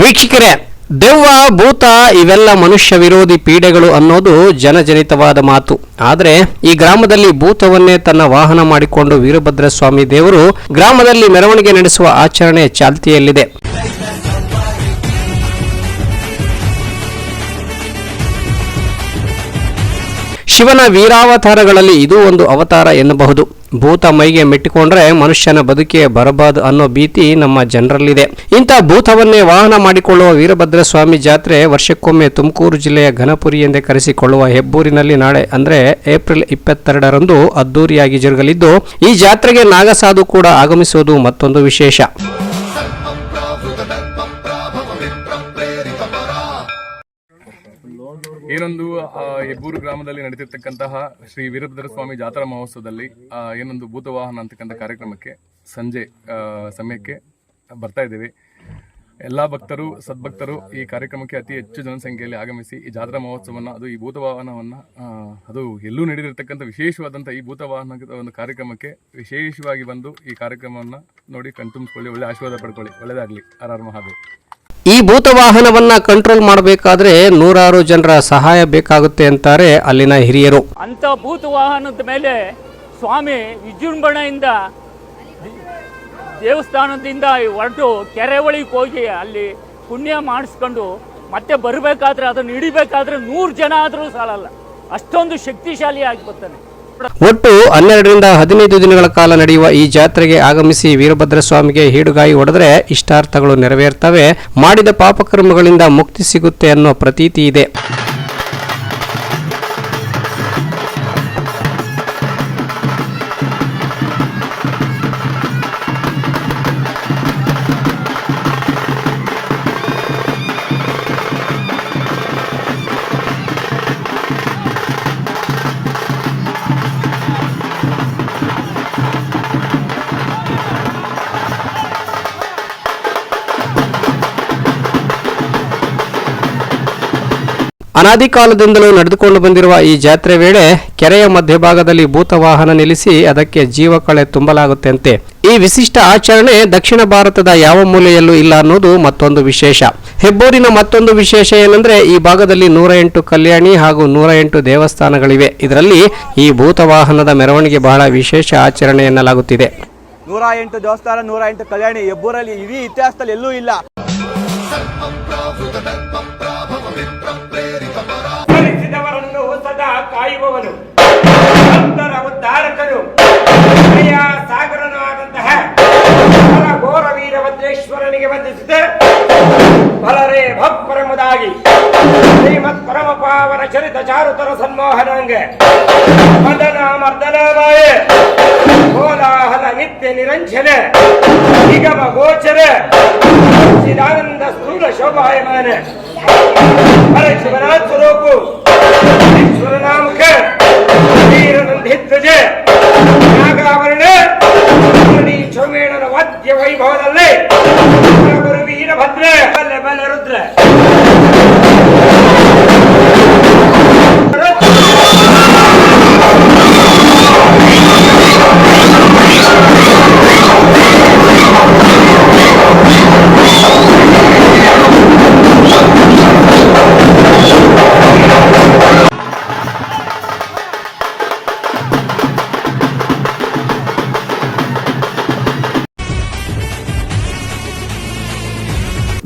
ವೀಕ್ಷಕರೇ, ದೆವ್ವ, ಭೂತ ಇವೆಲ್ಲ ಮನುಷ್ಯ ವಿರೋಧಿ ಪೀಡೆಗಳು ಅನ್ನೋದು ಜನಜನಿತವಾದ ಮಾತು. ಆದರೆ ಈ ಗ್ರಾಮದಲ್ಲಿ ಭೂತವನ್ನೇ ತನ್ನ ವಾಹನ ಮಾಡಿಕೊಂಡು ವೀರಭದ್ರ ಸ್ವಾಮಿ ದೇವರು ಗ್ರಾಮದಲ್ಲಿ ಮೆರವಣಿಗೆ ನಡೆಸುವ ಆಚರಣೆ ಚಾಲ್ತಿಯಲ್ಲಿದೆ. ಶಿವನ ವೀರಾವತಾರಗಳಲ್ಲಿ ಇದು ಒಂದು ಅವತಾರ ಎನ್ನಬಹುದು. ಭೂತ ಮೈಗೆ ಮೆಟ್ಟಿಕೊಂಡ್ರೆ ಮನುಷ್ಯನ ಬದುಕೆ ಬರಬಾರದು ಅನ್ನೋ ಭೀತಿ ನಮ್ಮ ಜನರಲ್ಲಿದೆ. ಇಂಥ ಭೂತವನ್ನೇ ವಾಹನ ಮಾಡಿಕೊಳ್ಳುವ ವೀರಭದ್ರ ಸ್ವಾಮಿ ಜಾತ್ರೆ ವರ್ಷಕ್ಕೊಮ್ಮೆ ತುಮಕೂರು ಜಿಲ್ಲೆಯ ಘನಪುರಿ ಎಂದೇ ಕರೆಸಿಕೊಳ್ಳುವ ಹೆಬ್ಬೂರಿನಲ್ಲಿ ನಾಳೆ, ಅಂದ್ರೆ ಏಪ್ರಿಲ್ ಇಪ್ಪತ್ತೆರಡರಂದು ಅದ್ದೂರಿಯಾಗಿ ಜರುಗಲಿದ್ದು, ಈ ಜಾತ್ರೆಗೆ ನಾಗಸಾಧು ಕೂಡ ಆಗಮಿಸುವುದು ಮತ್ತೊಂದು ವಿಶೇಷ. ಏನೊಂದು ಹೆಬ್ಬೂರು ಗ್ರಾಮದಲ್ಲಿ ನಡೆದಿರ್ತಕ್ಕಂತಹ ಶ್ರೀ ವೀರಭದ್ರ ಸ್ವಾಮಿ ಜಾತ್ರಾ ಮಹೋತ್ಸವದಲ್ಲಿ ಏನೊಂದು ಭೂತವಾಹನ ಅಂತಕ್ಕಂಥ ಕಾರ್ಯಕ್ರಮಕ್ಕೆ ಸಂಜೆ ಸಮಯಕ್ಕೆ ಬರ್ತಾ ಇದ್ದೇವೆ. ಎಲ್ಲ ಭಕ್ತರು, ಸದ್ಭಕ್ತರು ಈ ಕಾರ್ಯಕ್ರಮಕ್ಕೆ ಅತಿ ಹೆಚ್ಚು ಜನಸಂಖ್ಯೆಯಲ್ಲಿ ಆಗಮಿಸಿ ಈ ಜಾತ್ರಾ ಮಹೋತ್ಸವವನ್ನು, ಅದು ಈ ಭೂತವಾಹನವನ್ನು ಅದು ಎಲ್ಲೂ ನಡೆದಿರ್ತಕ್ಕಂಥ ವಿಶೇಷವಾದಂಥ ಈ ಭೂತವಾಹನ ಒಂದು ಕಾರ್ಯಕ್ರಮಕ್ಕೆ ವಿಶೇಷವಾಗಿ ಬಂದು ಈ ಕಾರ್ಯಕ್ರಮವನ್ನು ನೋಡಿ ಕಣ್ತುಂಬಿಸ್ಕೊಳ್ಳಿ, ಒಳ್ಳೆ ಆಶೀರ್ವಾದ ಪಡ್ಕೊಳ್ಳಿ. ಒಳ್ಳೆಯದಾಗಲಿ ಆರ್ ಆರ್ ಮಹಾದೇವ್. ಈ ಭೂತವಾಹನವನ್ನ ಕಂಟ್ರೋಲ್ ಮಾಡಬೇಕಾದ್ರೆ ನೂರಾರು ಜನರ ಸಹಾಯ ಬೇಕಾಗುತ್ತೆ ಅಂತಾರೆ ಅಲ್ಲಿನ ಹಿರಿಯರು. ಅಂತ ಭೂತ ವಾಹನದ ಮೇಲೆ ಸ್ವಾಮಿ ವಿಜೃಂಭಣೆಯಿಂದ ದೇವಸ್ಥಾನದಿಂದ ಹೊರಟು ಕೆರೆ ಒಳಗೆ ಹೋಗಿ ಅಲ್ಲಿ ಪುಣ್ಯ ಮಾಡಿಸ್ಕೊಂಡು ಮತ್ತೆ ಬರಬೇಕಾದ್ರೆ ಅದನ್ನು ಹಿಡಿಬೇಕಾದ್ರೆ ನೂರು ಜನ ಆದರೂ ಸಾಲಲ್ಲ. ಅಷ್ಟೊಂದು ಶಕ್ತಿಶಾಲಿ ಆಗಿ ಬರ್ತಾನೆ. ಒಟ್ಟು ಹನ್ನೆರಡರಿಂದ ಹದಿನೈದು ದಿನಗಳ ಕಾಲ ನಡೆಯುವ ಈ ಜಾತ್ರೆಗೆ ಆಗಮಿಸಿ ವೀರಭದ್ರ ಸ್ವಾಮಿಗೆ ಹೀಡುಗಾಯಿ ಹೊಡೆದ್ರೆ ಇಷ್ಟಾರ್ಥಗಳು ನೆರವೇರ್ತವೆ. ಮಾಡಿದ ಪಾಪಕರ್ಮಗಳಿಂದ ಮುಕ್ತಿ ಸಿಗುತ್ತೆ ಅನ್ನೋ ಪ್ರತೀತಿ ಇದೆ. ಅನಾದಿ ಕಾಲದಿಂದಲೂ ನಡೆದುಕೊಂಡು ಬಂದಿರುವ ಈ ಜಾತ್ರೆ ವೇಳೆ ಕೆರೆಯ ಮಧ್ಯಭಾಗದಲ್ಲಿ ಭೂತವಾಹನ ನಿಲ್ಲಿಸಿ ಅದಕ್ಕೆ ಜೀವಕಳೆ ತುಂಬಲಾಗುತ್ತಂತೆ. ಈ ವಿಶಿಷ್ಟ ಆಚರಣೆ ದಕ್ಷಿಣ ಭಾರತದ ಯಾವ ಮೂಲೆಯಲ್ಲೂ ಇಲ್ಲ ಅನ್ನೋದು ಮತ್ತೊಂದು ವಿಶೇಷ. ಹೆಬ್ಬೂರಿನ ಮತ್ತೊಂದು ವಿಶೇಷ ಏನಂದ್ರೆ ಈ ಭಾಗದಲ್ಲಿ ನೂರ ಎಂಟು ಕಲ್ಯಾಣಿ ಹಾಗೂ ನೂರ ಎಂಟು ದೇವಸ್ಥಾನಗಳಿವೆ. ಇದರಲ್ಲಿ ಈ ಭೂತವಾಹನದ ಮೆರವಣಿಗೆ ಬಹಳ ವಿಶೇಷ ಆಚರಣೆ ಎನ್ನಲಾಗುತ್ತಿದೆ. ನೂರ ಎಂಟು ದೇವಸ್ಥಾನ ನೂರ ಎಂಟು ಕಲ್ಯಾಣಿ ಹೆಬ್ಬೂರಲ್ಲಿ ಇಡೀ ಇತಿಹಾಸದಲ್ಲಿ ಎಲ್ಲೂ ಇಲ್ಲ. ಭಕ್ತರ ಉದ್ಧಾರಕನು. ದಯಾ ಸಾಗರನು ಆದಂತಹ ಘೋರ ವೀರಭದ್ರೇಶ್ವರನಿಗೆ ಬಲರೇ ಭಕ್ಪರಮುದಾಗಿ ಶ್ರೀಮತ್ ಪರಮ ಪಾವನ ಚರಿತ ಚಾರುತರ ಸನ್ಮೋಹನಾಂಗ. ಮದನ ಮರ್ದನಮಯ ಕೋಲಾಹಲ ನಿತ್ಯ ನಿರಂಜನ. ನಿಗಮ ಗೋಚರ. ಚಿದಾನಂದ ಸ್ಥೂಲ ಶೋಭಾಯಮಾನ. ಹರ ಶಿವನಾಥ ಸ್ವರೂಪು ಈಶ್ವರನಾಮಕ ಹೆಜ್ಜೆ ನಾಗಾವರಣ ಮುರಳಿ ಚೌಮೇಣನ ವಾದ್ಯ ವೈಭವದಲ್ಲಿ. ವೀರಭದ್ರ. ಬಲ್ಲೆ ಬಲೆ Rudra.